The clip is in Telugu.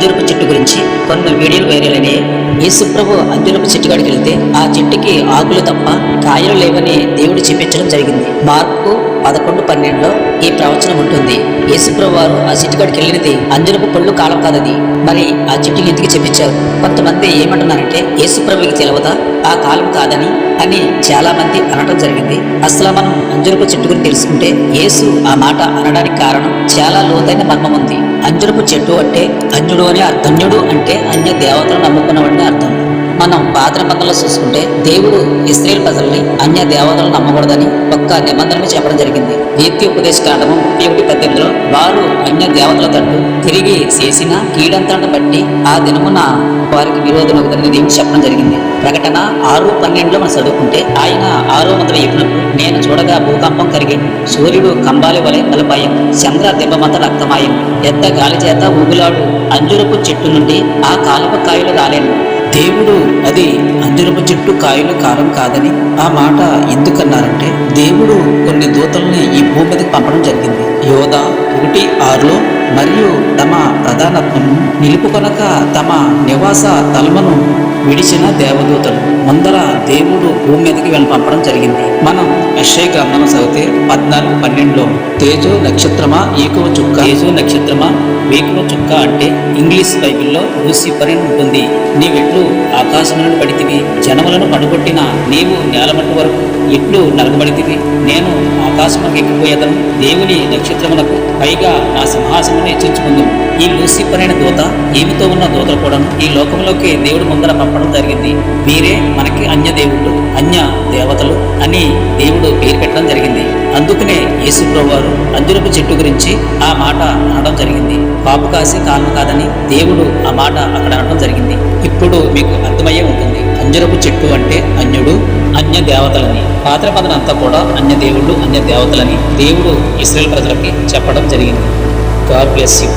అంజురపు చెట్టు గురించి కొన్ని వీడియోలు వైరల్ అయినాయి. యేసుప్రభు అంజురపు చెట్టు కాడికి వెళ్తే ఆ చెట్టుకి ఆకులు తప్ప కాయలు లేవని దేవుడు చూపించడం జరిగింది. మార్కు పదకొండు పన్నెండులో ఈ ప్రవచనం ఉంటుంది. యేసుప్రభు వారు ఆ చెట్టు కాడికి వెళ్ళినది అంజురపు పళ్ళు కాలం కాదది మరి ఆ చెట్టుకి ఎందుకు చెప్పించారు కొంతమంది ఏమంటున్నారంటే యేసుప్రభుకి తెలవదా? ఆ కాలం కాదని అని చాలా మంది అనడం జరిగింది. అసలు మనం అంజురపు చెట్టు గురించి తెలుసుకుంటే యేసు ఆ మాట అనడానికి కారణం చాలా లోతైన మర్మం ఉంది అంజురపు చెట్టు అంటే అన్యుడు అని అర్థం అంటే అన్య దేవతలను నమ్ముకున్నవాడిని అర్థం. మనం పాత్ర నిబంధనలు చూసుకుంటే దేవుడు ఇస్రాయేల్ ప్రజల్ని అన్య దేవతలను నమ్మకూడదని ఒక్క నిబంధనలు చెప్పడం జరిగింది. నీతి ఉపదేశ కాండము ముప్పై ఒకటి పద్దెనిమిదిలో వారు అన్య దేవతల తట్టు తిరిగి చేసిన కీడంతలను బట్టి ఆ దినమున వారికి విరోధమవుతుందని దేవుడు చెప్పడం జరిగింది. ప్రకటన ఆరు పన్నెండులో మనం చదువుకుంటే ఆయన ఆరో మంత్రం చెప్పినప్పుడు నేను చూడగా భూకంపం కరిగి సూర్యుడు కంబాలి వలె నలపాయం చంద్ర దిబ్బమంత రక్తమాయం పెద్ద గాలి చేత ఊగులాడు అంజురపు చెట్టు నుండి ఆ కాలువ కాయలు రాలేను. దేవుడు అది అంజరపు చెట్టు కాయలు కారం కాదని ఆ మాట ఎందుకన్నారంటే దేవుడు కొన్ని దూతల్ని ఈ భూమి మీదకి పంపడం జరిగింది. యోధ ఒకటి ఆరులో మరియు తమ ప్రధానత్వము నిలుపుకొనక తమ నివాస తలమను విడిచిన దేవదూతలు. ముందర దేవుడు భూమి మీదకి వెళ్ళి పంపడం జరిగింది. మనం యశ్ఐ గ్రంథం చదివితే పద్నాలుగు పన్నెండులో తేజో నక్షత్రమా ఈకో చుక్క? తేజో నక్షత్రమా వీకో చుక్క అంటే ఇంగ్లీష్ బైబిల్లో లూసిఫర్ అని ఉంటుంది నీవెట్లు ఆకాశములను పడితివి జనములను పడగొట్టిన నీవు నేలమట్టు వరకు ఎట్లు నలగబడితివి. నేను ఆకాశమునకు ఎక్కిపోయేదను దేవుని నక్షత్రములకు పైగా నా సింహాసమును హెచ్చించుకుందు ఈ లూసిఫర్ అయిన దూత ఏమితో ఉన్న దూతలు కూడా ఈ లోకంలోకి దేవుడు ముందర పంపడం జరిగింది. వీరే మనకి అన్య దేవుళ్ళు అన్య దేవతలు అని దేవుడు పేరు పెట్టడం జరిగింది. అందుకనే యేసుప్రభు వారు అంజురపు చెట్టు గురించి ఆ మాట అనడం జరిగింది. పాపు కాసే కాలం కాదని దేవుడు ఆ మాట అక్కడ అనడం జరిగింది. మీకు అర్థమయ్యే ఉంటుంది. అంజరపు చెట్టు అంటే అన్యుడు అన్య దేవతలని. పాత్ర అంతా కూడా అన్య దేవుళ్ళు అన్య దేవతలని దేవుడు ఇస్రాయల్ ప్రజలకి చెప్పడం జరిగింది. God bless you.